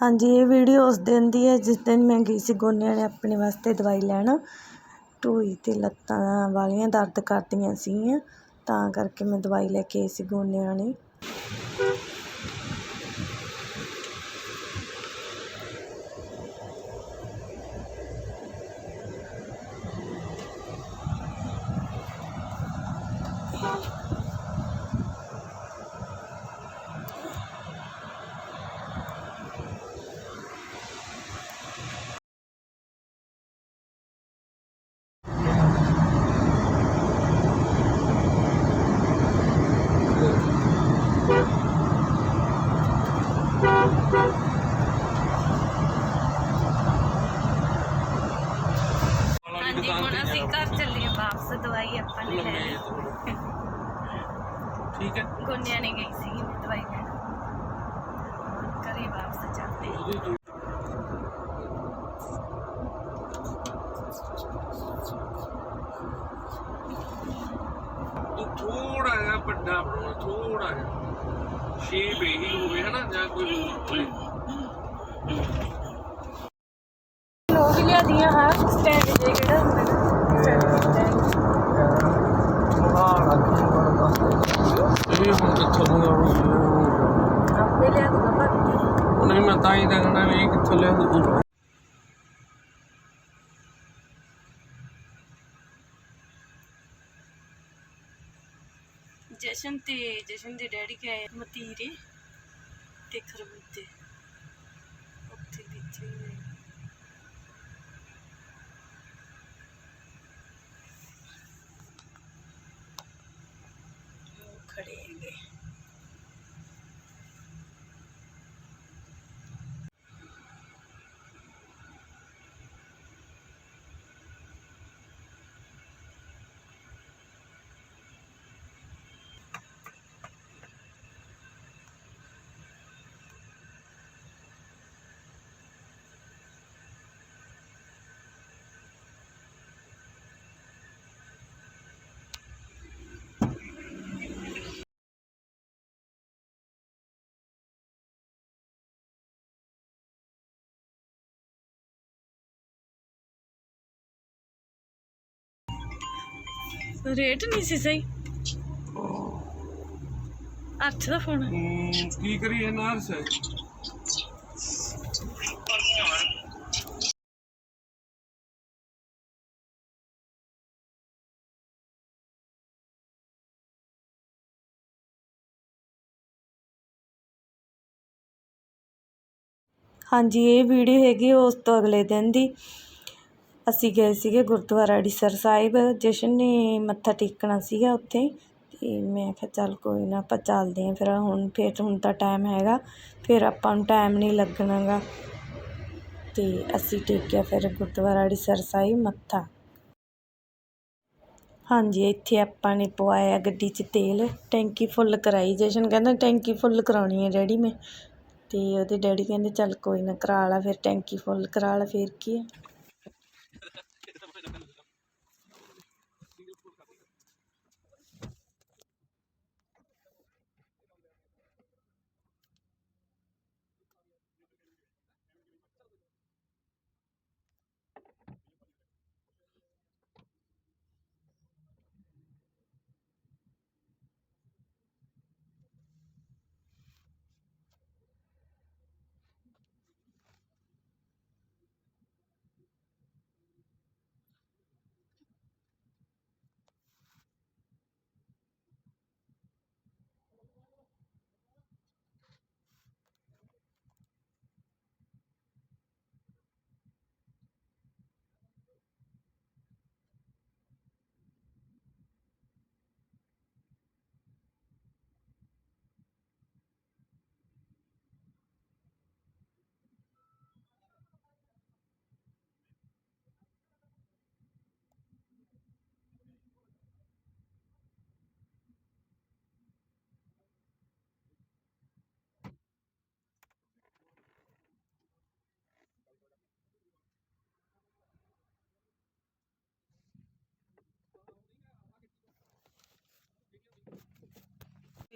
ਹਾਂਜੀ, ਇਹ ਵੀਡੀਓ ਉਸ ਦਿਨ ਦੀ ਹੈ, ਜਿਸ ਦਿਨ ਮੈਂ ਗਈ ਸੀ ਗੋਨਿਆਂ ਨੇ ਆਪਣੇ ਵਾਸਤੇ ਦਵਾਈ ਲੈਣ। ਢੂਈ ਅਤੇ ਲੱਤਾਂ ਵਾਲੀਆਂ ਦਰਦ ਕਰਦੀਆਂ ਸੀਗੀਆਂ, ਤਾਂ ਕਰਕੇ ਮੈਂ ਦਵਾਈ ਲੈ ਕੇ ਆਈ ਸੀ ਗੋਨਿਆਂ ਨੇ। ਹਾਂਜੀ ਹੁਣ ਅਸੀਂ ਘਰ ਚੱਲੇ ਵਾਪਸ ਦਵਾਈ ਆਪਾਂ ਨੇ ਲੈ ਲਈ ਠੀਕ ਹੈ। ਗੋਨਿਆਂ ਨੇ ਗਈ ਸੀ ਦਵਾਈ ਲੈਣ। ਘਰੇ ਵਾਪਸ ਚੱਲਦੇ ਥੋੜਾ ਜਿਹਾ ਵੱਡਾ ਬਣਾਉਣਾ ਥੋੜਾ ਜਿਹਾ। ਸ਼ੇਪ ਇਹੀ ਹੋਵੇ ਹਨਾ ਜਾਂ ਕੋਈ ਹੋਰ ਹੋਵੇ। ਲੋਕ ਲਿਆਦੀਆਂ ਹਾਂ ਸਟੈਂਡ ਜੇ ਕਿਹੜਾ ਹੁੰਦਾ ਨਾ? ਸਟੈਂਡ ਇਹ ਹੁਣ ਕਿੱਥੋਂ ਮੰਗਾਉਣਾ ਆਪੇ ਲਿਆ ਦੂਗਾ ਭਾਬੀ ਉਹ ਨਹੀਂ ਮੈਂ ਤਾਂ ਹੀ ਤਾਂ ਕਹਿਣਾ ਵੀ ਇਹ ਕਿੱਥੋਂ ਲਿਆਂਦੀ ਤੂੰ ਜਸ਼ਨ ਤੇ ਜਸ਼ਨ ਦੇ ਡੈਡੀ ਗਏ ਮਤੀਰੇ ਤੇ ਖਰਬੂਜੇ। ਉੱਥੇ ਵਿੱਚੇ ਰੇਟ ਨਹੀਂ ਸੀ ਸਹੀ। ਅੱਠ ਦਾ ਫੋਨ ਹਮ, ਕੀ ਕਰੀਏ ਨਾਰਸ ਹੈ ਹਾਂਜੀ ਇਹ ਵੀਡੀਓ ਹੈਗੀ ਉਸ ਤੋਂ ਅਗਲੇ ਦਿਨ ਦੀ। ਅਸੀਂ ਗਏ ਸੀਗੇ ਗੁਰਦੁਆਰਾ ਅੜੀਸਰ ਸਾਹਿਬ, ਜਸ਼ਨ ਨੇ ਮੱਥਾ ਟੇਕਣਾ ਸੀਗਾ ਉੱਥੇ। ਅਤੇ ਮੈਂ ਕਿਹਾ ਚੱਲ ਕੋਈ ਨਾ ਆਪਾਂ ਚੱਲਦੇ ਹਾਂ, ਫਿਰ ਹੁਣ ਫਿਰ ਹੁਣ ਤਾਂ ਟਾਈਮ ਹੈਗਾ, ਫਿਰ ਆਪਾਂ ਨੂੰ ਟਾਈਮ ਨਹੀਂ ਲੱਗਣਾ ਗਾ ਅਤੇ ਅਸੀਂ ਟੇਕਿਆ ਫਿਰ ਗੁਰਦੁਆਰਾ ਅੜੀਸਰ ਸਾਹਿਬ ਮੱਥਾ। ਹਾਂਜੀ, ਇੱਥੇ ਆਪਾਂ ਨੇ ਪਵਾਇਆ ਗੱਡੀ 'ਚ ਤੇਲ, ਟੈਂਕੀ ਫੁੱਲ ਕਰਾਈ। ਜਸ਼ਨ ਕਹਿੰਦਾ ਟੈਂਕੀ ਫੁੱਲ ਕਰਾਉਣੀ ਹੈ ਡੈਡੀ ਮੈਂ। ਅਤੇ ਉਹਦੇ ਡੈਡੀ ਕਹਿੰਦੇ ਚੱਲ ਕੋਈ ਨਾ ਕਰਾ ਲਾ, ਫਿਰ ਟੈਂਕੀ ਫੁੱਲ ਕਰਾ ਲਾ, ਫਿਰ ਕੀ ਹੈ?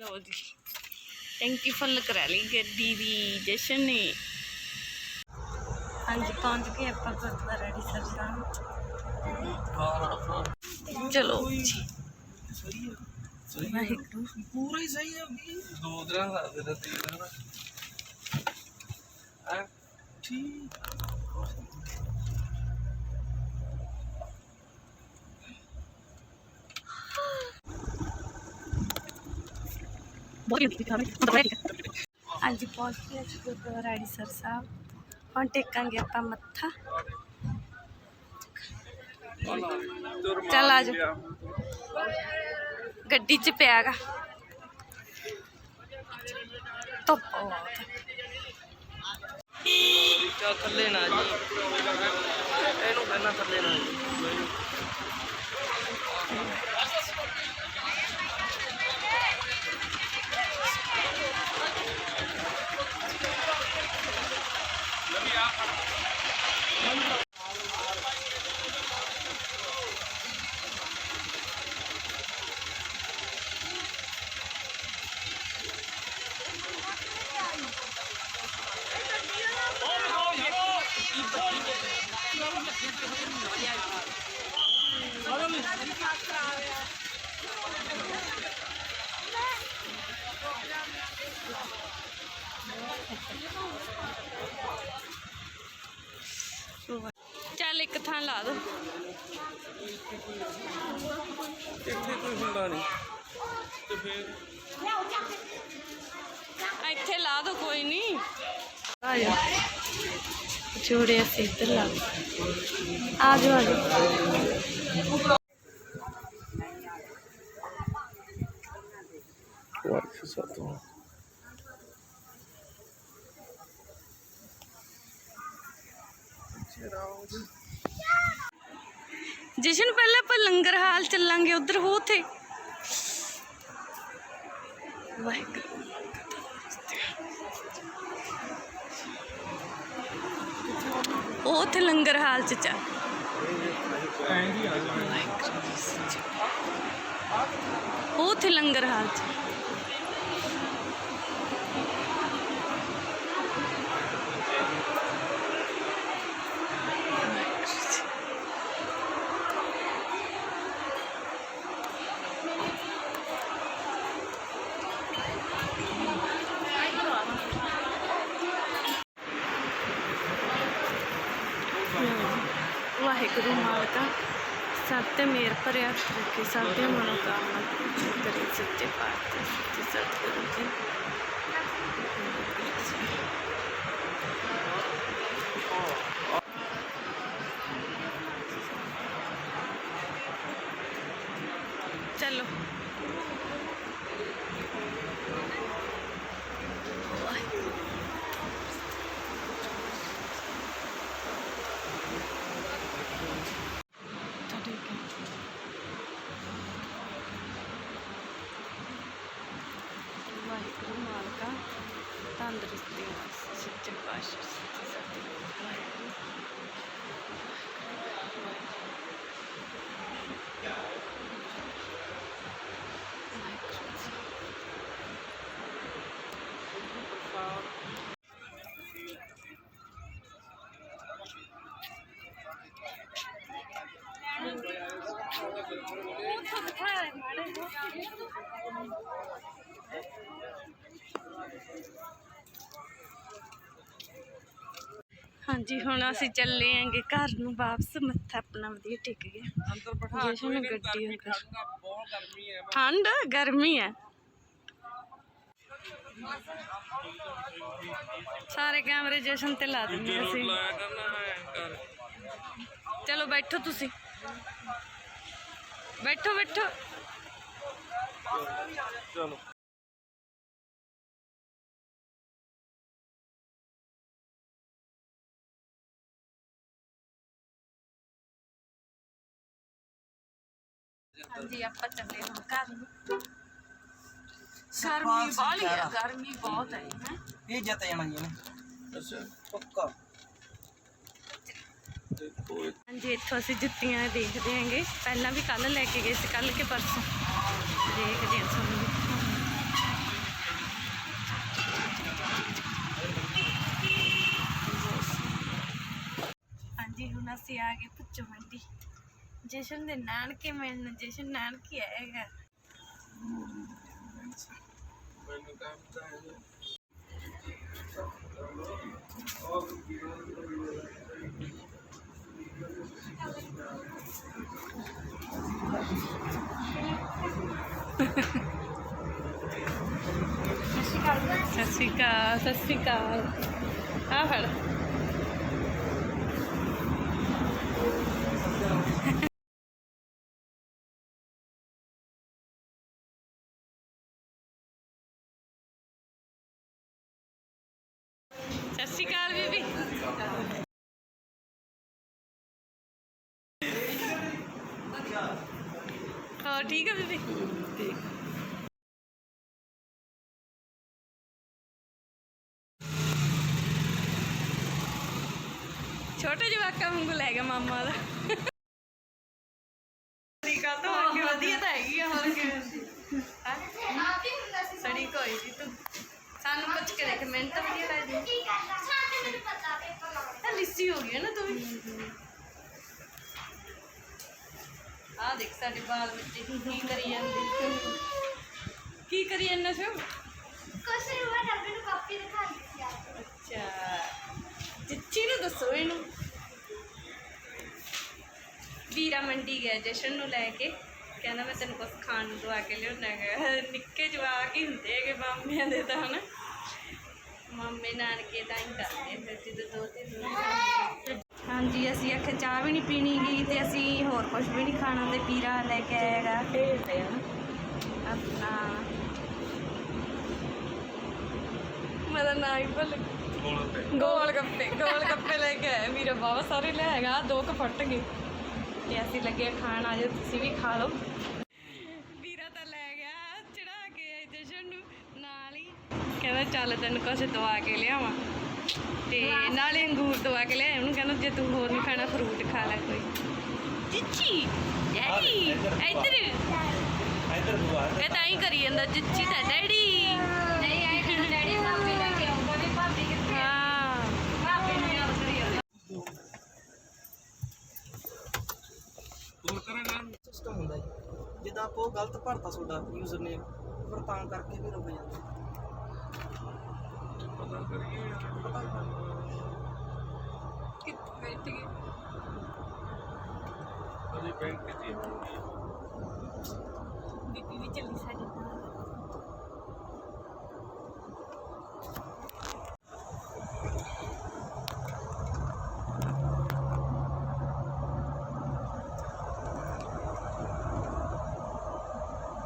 ਲਓ ਜੀ ਟੈਂਕੀ ਫੁੱਲ ਕਰਾ ਲਈ ਗੱਡੀ ਦੀ ਜਸ਼ਨ ਨੇ ਹਾਂਜੀ ਪਹੁੰਚ ਗਏ ਆਪਾਂ ਗੁਰਦੁਆਰਾ ਅੜੀਸਰ ਸਾਹਿਬ ਹਾਂ ਚਲੋ ਜੀ ਸਹੀ ਹੈ ਸਹੀ ਵਾਹਿਗੁਰੂ ਪੂਰਾ ਹੀ ਸਹੀ ਹੈ ਵੀ ਦੋ ਦਿਨਾਂ ਦਾ ਦੇ ਦਿੱਤੀ ਨਾ ਆ ਠੀਕ ਹਾਂਜੀ ਪਹੁੰਚ ਗਏ ਅਸੀਂ ਗੁਰਦੁਆਰਾ ਅੜੀਸਰ ਸਾਹਿਬ ਹੁਣ ਟੇਕਾਂਗੇ ਆਪਾਂ ਮੱਥਾ ਚੱਲ ਆ ਜਾ। ਗੱਡੀ 'ਚ ਪਿਆਗਾ ਧੁੱਪ ਬਹੁਤ ਹੈ। ਚਾ ਇੱਕ ਥਾਂ ਲਾ ਦੋ। ਇੱਥੇ ਕੋਈ ਹੁੰਦਾ ਨਹੀਂ। ਤੇ ਫੇਰ ਇੱਥੇ ਲਾ ਦੋ ਕੋਈ ਨਹੀਂ ਆ ਜਾ ਜੋੜੇ ਅਸੀਂ ਇੱਧਰ ਲਾ। ਆ ਜਾਓ ਆ ਜਾਓ। ਵਾਹਿਗੁਰੂ ਸਤਿ ਜਸ਼ਨ ਪਹਿਲਾਂ ਆਪਾਂ ਲੰਗਰ ਹਾਲ ਚੱਲਾਂਗੇ ਉਧਰ ਹੋ ਉਥੇ ਵਾਹਿਗੁਰੂ ਉਹ ਉਥੇ ਲੰਗਰ ਹਾਲ ਚ ਚੱਲ ਵਾਹਿਗੁਰੂ ਜੀ ਸੱਚੇ। ਉਹ ਉਥੇ ਲੰਗਰ ਹਾਲ ਚ ਵਾਹਿਗੁਰੂ ਮਾਲਕਾ, ਸਭ ਤੇ ਮੇਰ ਭਰਿਆ ਰੱਖੇ, ਸਭ ਦੀਆਂ ਮਨੋਕਾਮਨਾ ਪੂਰੀਆਂ ਕਰੇ ਸੱਚੇ ਪਾਤਸ਼ਾਹ ਸੱਚੇ ਸਤਿਗੁਰੂ ਜੀ ਚਲੋ ਤਾਂ ਠੀਕ ਹੈ ਵਾਹਿਗੁਰੂ ਮਾਲਕਾ ਤੰਦਰੁਸਤੀ ਬਖਸ਼, ਸੱਚੇ ਪਾਤਸ਼ਾਹ ਸੱਚੇ ਸਤਿਗੁਰੂ ਵਾਹਿਗੁਰੂ ਵਾਹਿਗੁਰੂ ਜੀ। ਹਾਂਜੀ ਹੁਣ ਅਸੀਂ ਚੱਲੇ ਆਂਗੇ ਘਰ ਨੂੰ ਵਾਪਸ ਮੱਥਾ ਆਪਣਾ ਵਧੀਆ ਟਿਕ ਗਿਆ। ਅੰਦਰ ਬਿਠਾ ਜਸ਼ਨ ਨੂੰ ਗੱਡੀ ਹੋ ਗਈ। ਬਹੁਤ ਗਰਮੀ ਹੈ ਠੰਡ ਗਰਮੀ ਹੈ ਸਾਰੇ ਕੈਮਰੇ ਜਸ਼ਨ ਤੇ ਲਾ ਦਿੰਦੇ ਅਸੀਂ। ਚਲੋ ਬੈਠੋ ਤੁਸੀਂ। ਬੈਠੋ ਬੈਠੋ। ਚਲੋ। ਹਾਂਜੀ ਆਪਾਂ ਚੱਲੇ ਹੁਣ ਘਰ ਨੂੰ ਗਰਮੀ ਬਾਹਲੀ ਹੈ ਗਰਮੀ ਬਹੁਤ ਹੈ ਹੈਂ। ਇਹ ਜਿੱਤ ਜਾਣਾ ਜੀ ਇਹਨੇ ਅੱਛਾ ਪੱਕਾ ਦੇਖੋ ਇਹ ਹਾਂਜੀ ਇੱਥੋਂ ਅਸੀਂ ਜੁੱਤੀਆਂ ਦੇਖਦੇ ਆਂਗੇ ਪਹਿਲਾਂ ਵੀ ਕੱਲ ਲੈ ਕੇ ਗਏ ਸੀ ਕੱਲ ਕੇ ਪਰਸੋਂ ਦੇਖਦੇ ਹਾਂ ਸਾਨੂੰ ਵੀ। ਹੁਣ ਅਸੀਂ ਆ ਗਏ ਪੁੱਚੋ ਮੰਡੀ ਜਸ਼ਨ ਦੇ ਨਾਨਕੇ ਮਿਲਣ ਜਸ਼ਨ ਨਾਨਕੇ ਆਏਗਾ। ਮੈਨੂੰ ਤਾਂ ਹੈ ਸਤਿ ਸ਼੍ਰੀ ਅਕਾਲ। ਸਤਿ ਸ਼੍ਰੀ ਅਕਾਲ ਆ ਫੜ ਸਤਿ ਸ਼੍ਰੀ ਅਕਾਲ ਬੀਬੀ ਹਾਂ ਠੀਕ ਹੈ ਬੀਬੀ। ਠੀਕ ਛੋਟੇ ਜਵਾਕਾਂ ਵਾਂਗੂ ਲੈ ਗਿਆ ਮਾਮਾ ਦਾ। ਤਰੀਕਾ ਤਾਂ ਅੱਗੇ ਵਧੀਆ ਤਾਂ ਹੈਗੀ ਆ ਹੋਰ ਕੀ। ਸੜੀ ਕੋਈ ਜੀ ਤੂੰ। ਸਾਨੂੰ ਪੁੱਛ ਕੇ ਦੇਖ ਮਿੰਟ ਤਾਂ ਵਧੀਆ ਲੱਗਦੀ ਤਾਂ ਲਿੱਸੀ ਹੋ ਗਈ ਹੈ ਨਾ ਤੂੰ ਵੀ। ਆ ਦੇਖ ਸਾਡੇ ਬਾਲ ਬੱਚੇ ਕੀ ਕਰੀ ਜਾਂਦੇ। ਕੀ ਕਰੀ ਜਾਂਦਾ ਸੋ? ਅੱਛਾ। ਚਿੱਚੀ ਨੂੰ ਦੱਸੋ ਇਹਨੂੰ। ਵੀਰਾ ਮੰਡੀ ਗਿਆ ਜਸ਼ਨ ਨੂੰ ਲੈ ਕੇ। ਕਹਿੰਦਾ ਮੈਂ ਤੈਨੂੰ ਕੁਝ ਖਾਣ ਨੂੰ ਦਵਾ ਕੇ ਲਿਆਉਣਾ ਹੈਗਾ। ਨਿੱਕੇ ਜਵਾਕ ਹੀ ਹੁੰਦੇ ਹੈਗੇ ਮਾਮਿਆਂ ਦੇ ਤਾਂ ਹਨਾ? ਮਾਮੇ ਨਾਨਕੇ ਤਾਂ ਹੀ ਕਰਦੇ ਫਿਰ ਜਦੋਂ ਦੋ ਤਿੰਨ ਹਾਂਜੀ ਅਸੀਂ ਆਖਿਆ ਚਾਹ ਵੀ ਨਹੀਂ ਪੀਣੀ ਗਈ ਤੇ ਅਸੀਂ ਹੋਰ ਕੁਝ ਵੀ ਨਹੀਂ ਖਾਣਾ ਤੇ ਵੀਰਾ ਲੈ ਕੇ ਆਏਗਾ ਆਪਣਾ ਮੇਰਾ ਨਾਂ ਹੀ ਭੁੱਲ ਗੋਲ ਗੱਪੇ ਗੋਲ ਗੱਪੇ ਲੈ ਕੇ ਆਏ ਵੀਰੇ ਬਹੁਤ ਸਾਰੇ ਲੈ ਆਹ ਦੋ ਕੁ ਫੁੱਟ ਗਏ ਤੇ ਅਸੀਂ ਲੱਗੇ ਖਾਣ ਆ ਜਾਓ ਤੁਸੀਂ ਵੀ ਖਾ ਲਓ। ਵੀਰਾ ਤਾਂ ਲੈ ਗਿਆ ਚੜਾ ਕੇ ਜਸ਼ਨ ਨੂੰ ਨਾਲ ਹੀ। ਕਹਿੰਦਾ ਚੱਲ ਤੈਨੂੰ ਕੁਛ ਦਵਾ ਕੇ ਲਿਆਵਾਂ। ਤੇ ਨਾਲੇ ਅੰਗੂਰ ਦਵਾ ਕੇ ਲਿਆਇਆ ਉਹਨੂੰ ਕਹਿੰਦਾ ਜੇ ਤੂੰ ਹੋਰ ਨਹੀਂ ਖਾਣਾ ਫਰੂਟ ਖਾ ਲੈ ਕੋਈ। ਚਿੱਚੀ ਡੈਡੀ ਇੱਧਰ ਇੱਧਰ। ਦੁਆ ਇਹ ਤਾਂ ਹੀ ਕਰੀ ਜਾਂਦਾ ਚਿੱਚੀ ਤਾਂ ਡੈਡੀ। ਨਹੀਂ ਆਏ ਕਿ ਡੈਡੀ ਭਾਬੀ ਲੈ ਕੇ ਆਉਂਦਾ ਵੀ ਭਾਬੀ ਕਿੱਥੇ ਹਾਂ। ਭਾਬੀ ਨੂੰ ਯਾਦ ਕਰੀ ਜਾਂਦਾ। ਗੋਲ ਕਰਾਂਗਾ। ਸਿਸਟਮ ਹੁੰਦਾ ਜੀ। ਜਿੱਦਾਂ ਆਪਾਂ ਉਹ ਗਲਤ ਭਰਤਾ ਤੁਹਾਡਾ ਯੂਜ਼ਰ ਨੇਮ ਫਿਰ ਤਾਂ ਕਰਕੇ ਵੀ ਰੁਕ ਜਾਂਦਾ। ਪਤਾ ਕਰੀਏ ਯਾਰ। ਪਤਾ ਕਿੱਥੇ ਬੈਠ ਗਏ ਅਜੇ ਬੈਂਕ ਦੀ ਹੋਣੀ